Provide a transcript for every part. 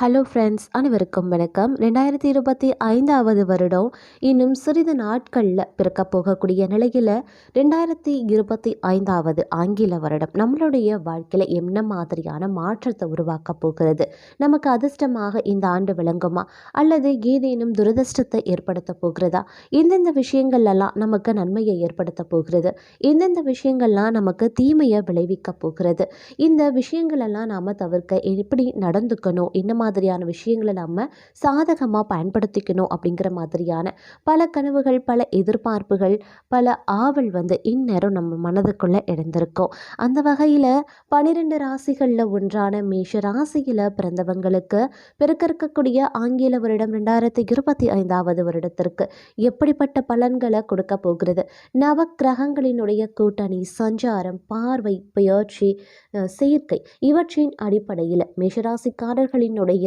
Hello friends அனைவருக்கும் வணக்கம். ரெண்டாயிரத்தி இருபத்தி ஐந்தாவது வருடம் இன்னும் சிறிது நாட்களில் பிறக்க போகக்கூடிய நிலையில் ரெண்டாயிரத்தி இருபத்தி ஐந்தாவது ஆங்கில வருடம் நம்மளுடைய வாழ்க்கையில் என்ன மாதிரியான மாற்றத்தை உருவாக்க போகிறது? நமக்கு அதிர்ஷ்டமாக இந்த ஆண்டு விளங்குமா? அல்லது ஏதேனும் துரதிர்ஷ்டத்தை ஏற்படுத்த போகிறதா? எந்தெந்த விஷயங்கள்லாம் நமக்கு நன்மையை ஏற்படுத்த போகிறது? எந்தெந்த விஷயங்கள்லாம் நமக்கு தீமையை விளைவிக்க போகிறது? இந்த விஷயங்களெல்லாம் நாம் தவிர்க்க எப்படி நடந்துக்கணும்? என்ன மாதிரியான விஷயங்களை நம்ம சாதகமாக பயன்படுத்திக்கணும் அப்படிங்கிற மாதிரியான பல கனவுகள் பல எதிர்பார்ப்புகள் பல ஆவல் வந்து இந்நேரம் நம்ம மனதுக்குள்ளே எழுந்திருக்கும். அந்த வகையில் பனிரெண்டு ராசிகளில் ஒன்றான மேஷ ராசியில் பிறந்தவங்களுக்கு பிறக்க இருக்கக்கூடிய ஆங்கில வருடம் ரெண்டாயிரத்தி இருபத்தி ஐந்தாவது வருடத்திற்கு எப்படிப்பட்ட பலன்களை கொடுக்க போகிறது? நவ கிரகங்களினுடைய கூட்டணி சஞ்சாரம் பார்வை பெயர்ச்சி சேர்க்கை இவற்றின் அடிப்படையில் மேஷராசிக்காரர்களினுடைய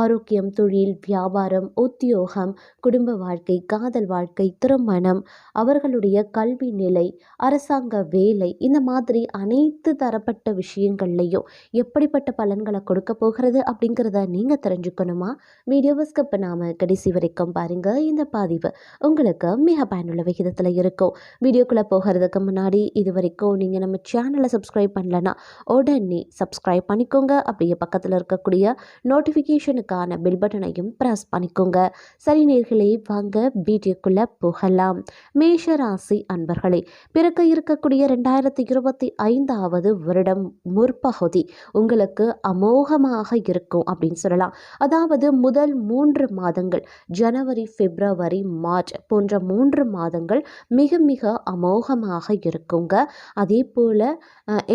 ஆரோக்கியம் தொழில் வியாபாரம் உத்தியோகம் குடும்ப வாழ்க்கை காதல் வாழ்க்கை திருமணம் அவர்களுடைய கல்வி நிலை அரசாங்க வேலை இந்த மாதிரி அனைத்து தரப்பட்ட விஷயங்கள்லையும் எப்படிப்பட்ட பலன்களை கொடுக்க போகிறது அப்படிங்கிறத நீங்கள் தெரிஞ்சுக்கணுமா? வீடியோவை ஸ்கிப் பண்ணாமல் கடைசி வரைக்கும் பாருங்கள் இந்த பதிவு உங்களுக்கு மிக பயனுள்ள விகிதத்தில் இருக்கும். வீடியோக்குள்ளே போகிறதுக்கு முன்னாடி இது வரைக்கும் நீங்கள் நம்ம சேனலை சப்ஸ்கிரைப் பண்ணலன்னா உடனே சப்ஸ்கிரைப் பண்ணிக்கோங்க. அப்படியே பக்கத்தில் இருக்கக்கூடிய நோட் நோட்டிஃபிகேஷனுக்கான பெல் பட்டனையும் ப்ரெஸ் பண்ணிக்கோங்க. சரி நேர்களே வாங்க வீடியோக்குள்ளே போகலாம். மேஷ ராசி அன்பர்களே பிறக்க இருக்கக்கூடிய ரெண்டாயிரத்தி இருபத்தி ஐந்தாவது வருடம் முற்பகுதி உங்களுக்கு அமோகமாக இருக்கும் அப்படின்னு சொல்லலாம். அதாவது முதல் மூன்று மாதங்கள் ஜனவரி பிப்ரவரி மார்ச் போன்ற மூன்று மாதங்கள் மிக மிக அமோகமாக இருக்குங்க. அதே போல்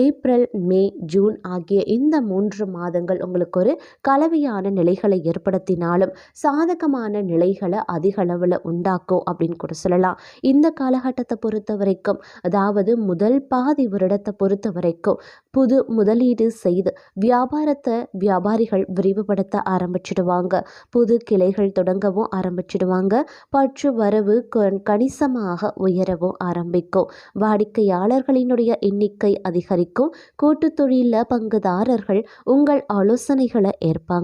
ஏப்ரல் மே ஜூன் ஆகிய இந்த மூன்று மாதங்கள் உங்களுக்கு ஒரு கலவை கலவையான நிலைகளை ஏற்படுத்தினாலும் சாதகமான நிலைகளை அதிக அளவில் உண்டாக்கும் அப்படின்னு கூட சொல்லலாம். இந்த காலகட்டத்தை பொறுத்த வரைக்கும் அதாவது முதல் பாதி வருடத்தை பொறுத்த வரைக்கும் புது முதலீடு செய்து வியாபாரத்தை வியாபாரிகள் விரிவுபடுத்த ஆரம்பிச்சிடுவாங்க. புது கிளைகள் தொடங்கவும் ஆரம்பிச்சிடுவாங்க. பற்று வரவு கணிசமாக உயரவும் ஆரம்பிக்கும். வாடிக்கையாளர்களினுடைய எண்ணிக்கை அதிகரிக்கும். கூட்டுத் தொழிலில் பங்குதாரர்கள் உங்கள் ஆலோசனைகளை ஏற்பாங்க.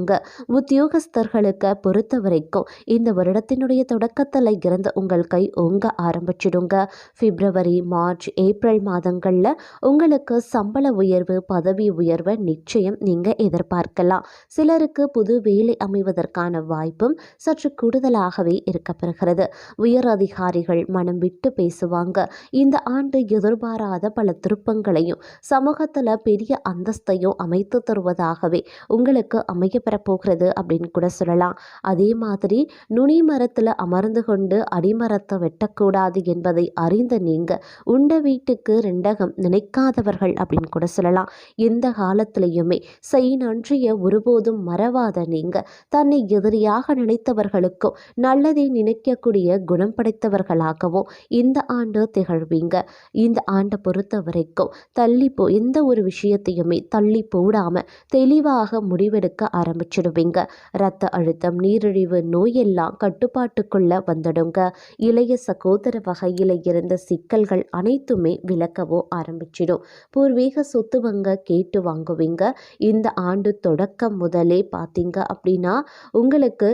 உத்தியோகஸ்தர்களுக்கு பொறுத்த வரைக்கும் இந்த வருடத்தினுடைய தொடக்கத்தில் இருந்து உங்கள் கை ஓங்க ஆரம்பிச்சிடுங்க. பிப்ரவரி மார்ச் ஏப்ரல் மாதங்களில் உங்களுக்கு சம்பள உயர்வு பதவி உயர்வை நிச்சயம் நீங்கள் எதிர்பார்க்கலாம். சிலருக்கு புது வேலை அமைவதற்கான வாய்ப்பும் சற்று கூடுதலாகவே இருக்கப்பெறுகிறது. உயர் அதிகாரிகள் மனம் விட்டு பேசுவாங்க. இந்த ஆண்டு எதிர்பாராத பல திருப்பங்களையும் சமூகத்தில் பெரிய அந்தஸ்தையும் அமைத்து தருவதாகவே உங்களுக்கு அமைய போகிறது அப்படின்னு கூட சொல்லலாம். அதே மாதிரி நுனி மரத்தில் அமர்ந்து கொண்டு அடிமரத்தை வெட்டக்கூடாது என்பதை அறிந்த நீங்கள் உண்ட வீட்டுக்கு ரெண்டகம் நினைக்காதவர்கள் அப்படின்னு கூட சொல்லலாம். எந்த காலத்திலையுமே செய் நன்றிய ஒருபோதும் மறவாத நீங்கள் தன்னை எதிரியாக நினைத்தவர்களுக்கும் நல்லதை நினைக்கக்கூடிய குணம் படைத்தவர்களாகவும் இந்த ஆண்டு திகழ்வீங்க. இந்த ஆண்டை பொறுத்த வரைக்கும் தள்ளி போ எந்த ஒரு விஷயத்தையுமே தள்ளி போடாமல் தெளிவாக முடிவெடுக்க ஆரம்பி ஆரம்பிச்சிடுவீங்க. ரத்த அழுத்தம் நீரிழிவு நோயெல்லாம் கட்டுப்பாட்டுக்குள்ள வந்துடுங்க. இளைய சகோதர வகையில் இருந்த சிக்கல்கள் அனைத்துமே விளக்கவும் ஆரம்பிச்சிடும். பூர்வீக சொத்துவங்க கேட்டு வாங்குவீங்க. இந்த ஆண்டு தொடக்கம் முதலே பார்த்தீங்க அப்படின்னா உங்களுக்கு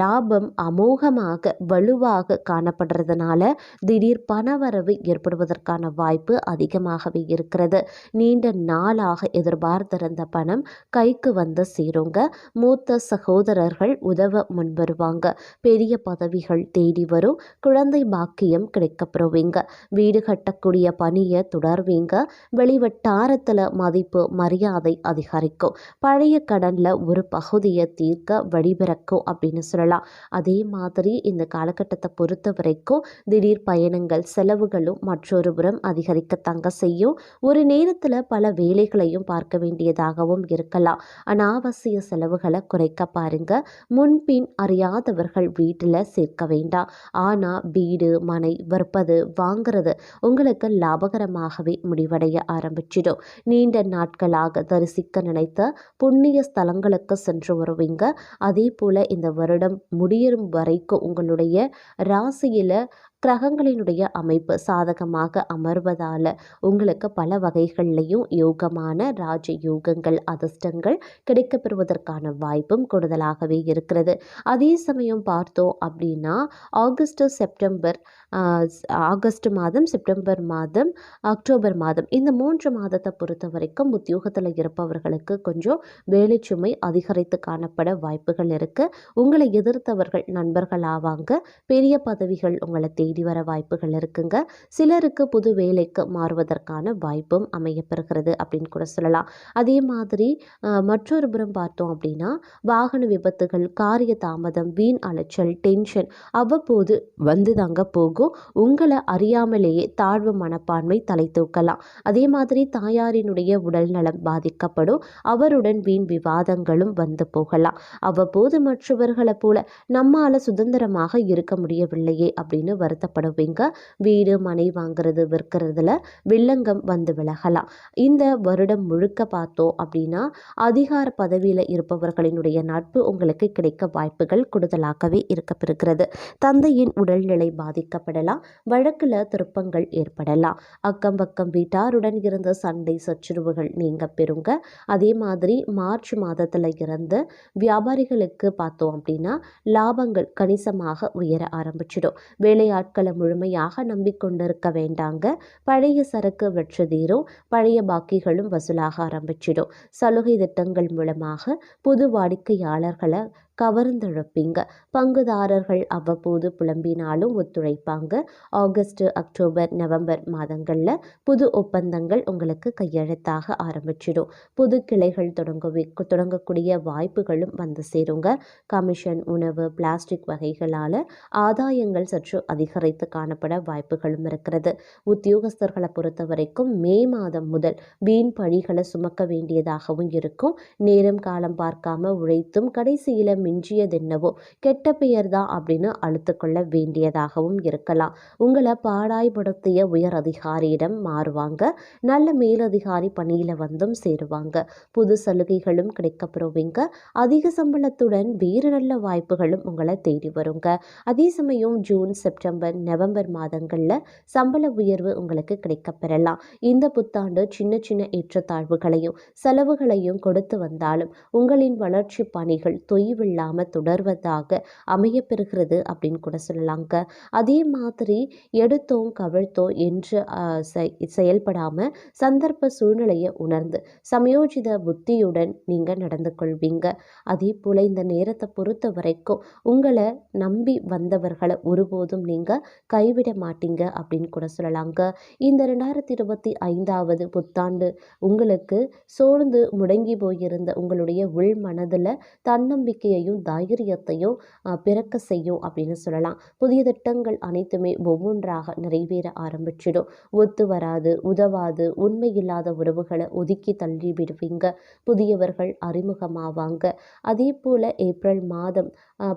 லாபம் அமோகமாக வலுவாக காணப்படுறதுனால திடீர் பணவரவு ஏற்படுவதற்கான வாய்ப்பு அதிகமாகவே இருக்கிறது. நீண்ட நாளாக எதிர்பார்த்திருந்த பணம் கைக்கு வந்து சேருங்க. மூத்த சகோதரர்கள் உதவ முன்வருவாங்க. பெரிய பதவிகள் தேடி வரும். குழந்தை பாக்கியம் கிடைக்கப்படுவீங்க வீடு கட்டக்கூடிய பணியை தொடர்வீங்க. வெளிவட்டாரத்தில் மதிப்பு மரியாதை அதிகரிக்கும். பழைய கடனில் ஒரு பகுதியை தீர்க்க வழிபிறக்கும் அப்படின்னு சொல்லலாம். அதே மாதிரி இந்த காலகட்டத்தை பொறுத்த வரைக்கும் திடீர் பயணங்கள் செலவுகளும் மற்றொரு புறம் அதிகரிக்கத்தாங்க செய்யும். ஒரு நேரத்தில் பல வேலைகளையும் பார்க்க வேண்டியதாகவும் இருக்கலாம். அனாவசிய செலவு செலவுகளை குறைக்க பாருங்க. முன்பின் அறியாதவர்கள் வீட்டில் சேர்க்க வேண்டாம். ஆனால் வீடு மனை விற்பது வாங்குறது உங்களுக்கு லாபகரமாகவே முடிவடைய ஆரம்பிச்சிடும். நீண்ட நாட்களாக தரிசிக்க நினைத்த புண்ணிய ஸ்தலங்களுக்கு சென்று வருவீங்க. அதே போல் இந்த வருடம் முடியும் வரைக்கும் உங்களுடைய ராசியில் கிரகங்களினுடைய அமைப்பு சாதகமாக அமர்வதால் உங்களுக்கு பல வகைகள்லையும் யோகமான ராஜ யோகங்கள் அதிர்ஷ்டங்கள் கிடைக்கப்பெறுவதற்கான வாய்ப்பும் கூடுதலாகவே இருக்கிறது. அதே சமயம் பார்த்தோம் அப்படின்னா ஆகஸ்ட் செப்டம்பர் ஆகஸ்ட் மாதம் செப்டம்பர் மாதம் அக்டோபர் மாதம் இந்த மூன்று மாதத்தை பொறுத்த வரைக்கும் உத்தியோகத்தில் இருப்பவர்களுக்கு கொஞ்சம் வேலைச்சுமை அதிகரித்து காணப்பட வாய்ப்புகள் இருக்குது உங்களை எதிர்த்தவர்கள் நண்பர்கள் ஆவாங்க. பெரிய பதவிகள் உங்களை தேடி வர வாய்ப்புகள் இருக்குங்க. சிலருக்கு புது வேலைக்கு மாறுவதற்கான வாய்ப்பும் அமையப்பெறுகிறது அப்படின்னு கூட சொல்லலாம். அதே மாதிரி மற்றொரு புறம் பார்த்தோம் அப்படின்னா வாகன விபத்துகள் காரிய தாமதம் வீண் அலைச்சல் டென்ஷன் அவ்வப்போது வந்து தாங்க போகும். உங்களை அறியாமலேயே தாழ்வு மனப்பான்மை தலை தூக்கலாம். அதே மாதிரி தாயாரினுடைய உடல் நலம் பாதிக்கப்படும். அவருடன் வீண் விவாதங்களும் வந்து போகலாம். அவ்வப்போது மற்றவர்களைப் போல நம்மால சுதந்திரமாக இருக்க முடியவில்லையே அப்படின்னு வருத்தப்படுவீங்க வீடு மனை வாங்குறது விற்கிறதுல வில்லங்கம் வந்து விலகலாம். இந்த வருடம் முழுக்க பார்த்தோம் அப்படின்னா அதிகார பதவியில் இருப்பவர்களினுடைய நட்பு உங்களுக்கு கிடைக்க வாய்ப்புகள் கூடுதலாகவே இருக்கப்பெறுகிறது. தந்தையின் உடல்நிலை பாதிக்கப்படலாம். வழக்கில் திருப்பங்கள் ஏற்படலாம். அக்கம் பக்கம் வீட்டாருடன் இருந்த சண்டை சச்சுரவுகள் நீங்க பெறுங்க. அதே மாதிரி மார்ச் மாதத்தில் இருந்து வியாபாரிகளுக்கு பார்த்தோம் அப்படின்னா லாபங்கள் கணிசமாக உயர ஆரம்பிச்சிடும். வேலையாட்கள் முழுமையாக நம்பிக்கொண்டிருக்க வேண்டாங்க. பழைய சரக்கு வெற்று தீரும். பழைய பாக்கிகளும் வசூலாக ஆரம்பிச்சிடும். சலுகை திட்டங்கள் மூலமாக புது வாடிக்கையாளர்களை கவர்ந்தெழுப்பீங்க. பங்குதாரர்கள் அவ்வப்போது புலம்பினாலும் ஒத்துழைப்பாங்க. ஆகஸ்ட் அக்டோபர் நவம்பர் மாதங்களில் புது ஒப்பந்தங்கள் உங்களுக்கு கையெழுத்தாக ஆரம்பிச்சிடும். புது கிளைகள் தொடங்க தொடங்கக்கூடிய வாய்ப்புகளும் வந்து சேருங்க. கமிஷன் உணவு பிளாஸ்டிக் வகைகளால் ஆதாயங்கள் சற்று அதிகரித்து காணப்பட வாய்ப்புகளும் இருக்கிறது. உத்தியோகஸ்தர்களை பொறுத்த வரைக்கும் மே மாதம் முதல் வீண் பழிகளை சுமக்க வேண்டியதாகவும் இருக்கும். நேரம் காலம் பார்க்காம உழைத்தும் கடைசியில் மிஞ்சியதென்னவோ கெட்ட பெயர் தான் அப்படின்னு அழுத்துக்கொள்ள வேண்டியதாகவும் இருக்கலாம். உங்களை பாடாய்படுத்திய உயர் அதிகாரியிடம் மாறுவாங்க. நல்ல மேலதிகாரி பணியில் வந்தும் சேருவாங்க. புது சலுகைகளும் கிடைக்கப்பெறுவீங்க. அதிக சம்பளத்துடன் வேறு நல்ல வாய்ப்புகளும் உங்களை தேடி வருங்க. அதே சமயம் ஜூன் செப்டம்பர் நவம்பர் மாதங்களில் சம்பள உயர்வு உங்களுக்கு கிடைக்கப்பெறலாம். இந்த புத்தாண்டு சின்ன சின்ன ஏற்றத்தாழ்வுகளையும் செலவுகளையும் கொடுத்து வந்தாலும் உங்களின் வளர்ச்சி பணிகள் தொய்வில் இல்லாமல் தொடர்வதாக அமையப்பெறுகிறது அப்படின்னு கூட சொல்லலாங்க அதே மாதிரி எடுத்தோம் கவிழ்த்தோம் என்று செ- செயல்படாமல் சந்தர்ப்ப சூழ்நிலையை உணர்ந்து சமயோஜித புத்தியுடன் நீங்கள் நடந்து கொள்வீங்க. அதே போல் இந்த நேரத்தை பொறுத்த வரைக்கும் உங்களை நம்பி வந்தவர்களை ஒருபோதும் நீங்கள் கைவிட மாட்டீங்க அப்படின்னு கூட சொல்லலாங்க இந்த ரெண்டாயிரத்தி இருபத்தி ஐந்தாவது புத்தாண்டு உங்களுக்கு சோர்ந்து முடங்கி போயிருந்த உங்களுடைய உள் மனதில் தன்னம்பிக்கையையும் தைரியத்தையும் பிறக்க செய்யும் அப்படின்னு சொல்லலாம். புதிய திட்டங்கள் அனைத்துமே ஒவ்வொன்றாக நிறைவேற ஆரம்பிச்சிடும். ஒத்து வராது உதவாது உண்மையில்லாத உறவுகளை ஒதுக்கி தள்ளி விடுவீங்க. புதியவர்கள் அறிமுகமாவாங்க. அதே போல் ஏப்ரல் மாதம்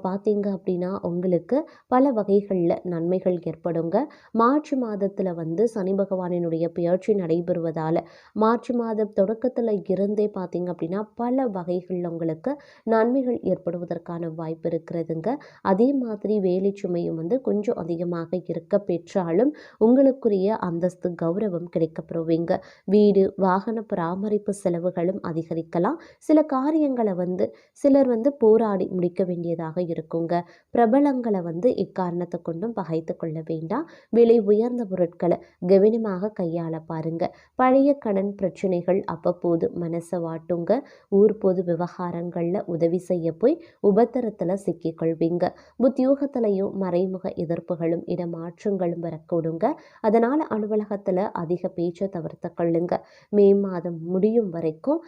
பார்த்தீங்க அப்படின்னா உங்களுக்கு பல வகைகளில் நன்மைகள் ஏற்படுங்க. மார்ச் மாதத்தில் வந்து சனி பகவானினுடைய பெயர்ச்சி நடைபெறுவதால் மார்ச் மாதம் தொடக்கத்தில் இருந்தே பார்த்தீங்க அப்படின்னா பல வகைகளில் உங்களுக்கு நன்மைகள் ஏற்படுவதற்கான வாய்ப்பு இருக்கிறதுங்க. அதே மாதிரி வேலை சுமையும் வந்து கொஞ்சம் அதிகமாக இருக்க பெற்றாலும் உங்களுக்குரிய அந்தஸ்து கௌரவம் கிடைக்கப்பெறுவீங்க. வீடு வாகன பராமரிப்பு செலவுகளும் அதிகரிக்கலாம். சில காரியங்களை வந்து சிலர் வந்து போராடி முடிக்க வேண்டியதாக இருக்குங்க. பிரபலங்களை வந்து இக்காரணத்தை கொண்டும் பகைத்து கொள்ள வேண்டாம். விலை உயர்ந்த பொருட்களை கவனமாக கையாள பாருங்க. பழைய கடன் பிரச்சனைகள் அவ்வப்போது மனசை வாட்டுங்க. ஊர் பொது விவகாரங்களில் உதவி செய்ய போய் உபத்திரத்தில் சிக்கிக்கொள்வீங்க உத்தியோகத்திலையும் மறைமுக எதிர்ப்புகளும் இடமாற்றங்களும் வரக்கூடுங்க. அதனால் அலுவலகத்தில் அதிக பேச்சை தவிர்த்து கொள்ளுங்க. மே மாதம் முடியும் வரைக்கும்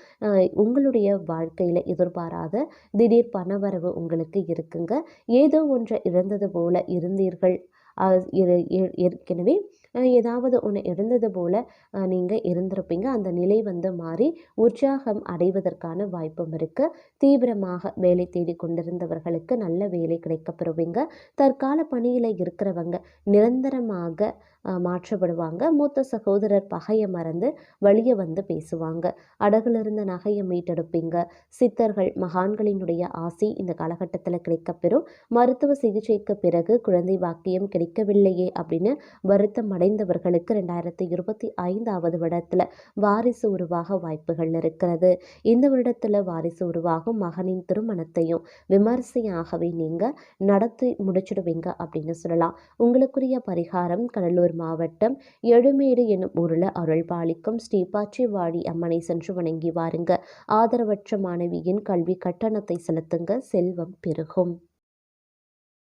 உங்களுடைய வாழ்க்கையில் எதிர்பாராத திடீர் பணவரவு உங்களுக்கு இருக்குங்க. ஏதோ ஒன்றை இழந்தது போல இருந்தீர்கள். ஏ- ஏற்கனவே ஏதாவது ஒன்று இருந்தது போல் நீங்கள் இருந்திருப்பீங்க. அந்த நிலை வந்து மாறி உற்சாகம் அடைவதற்கான வாய்ப்பும் இருக்குது தீவிரமாக வேலை தேடி கொண்டிருந்தவர்களுக்கு நல்ல வேலை கிடைக்கப்பெறுவீங்க தற்கால பணியில் இருக்கிறவங்க நிரந்தரமாக மாற்றப்படுவாங்க. மூத்த சகோதரர் பகையை மறந்து வழியை வந்து பேசுவாங்க. அடகுலிருந்த நகையை மீட்டெடுப்பீங்க. சித்தர்கள் மகான்களினுடைய ஆசை இந்த காலகட்டத்தில் கிடைக்கப்பெறும். மருத்துவ சிகிச்சைக்கு பிறகு குழந்தை வாக்கியம் கிடைக்கவில்லையே அப்படின்னு வருத்தம் அடைந்தவர்களுக்கு ரெண்டாயிரத்தி இருபத்தி ஐந்தாவது வருடத்தில் வாரிசு உருவாக வாய்ப்புகள் இருக்கிறது. இந்த வருடத்தில் வாரிசு உருவாகும் மகனின் திருமணத்தையும் விமர்சையாகவே நீங்கள் நடத்தி முடிச்சிடுவீங்க அப்படின்னு சொல்லலாம். உங்களுக்குரிய பரிகாரம் கடலூர் மாவட்டம் எழுமேடு என்னும் ஊரில் அருள் பாலிக்கும் ஸ்ரீபாச்சிவாடி அம்மனை சென்று வணங்கி வாருங்க. ஆதரவற்ற மாணவியின் கல்வி கட்டணத்தை செலுத்துங்க. செல்வம் பெருகும்.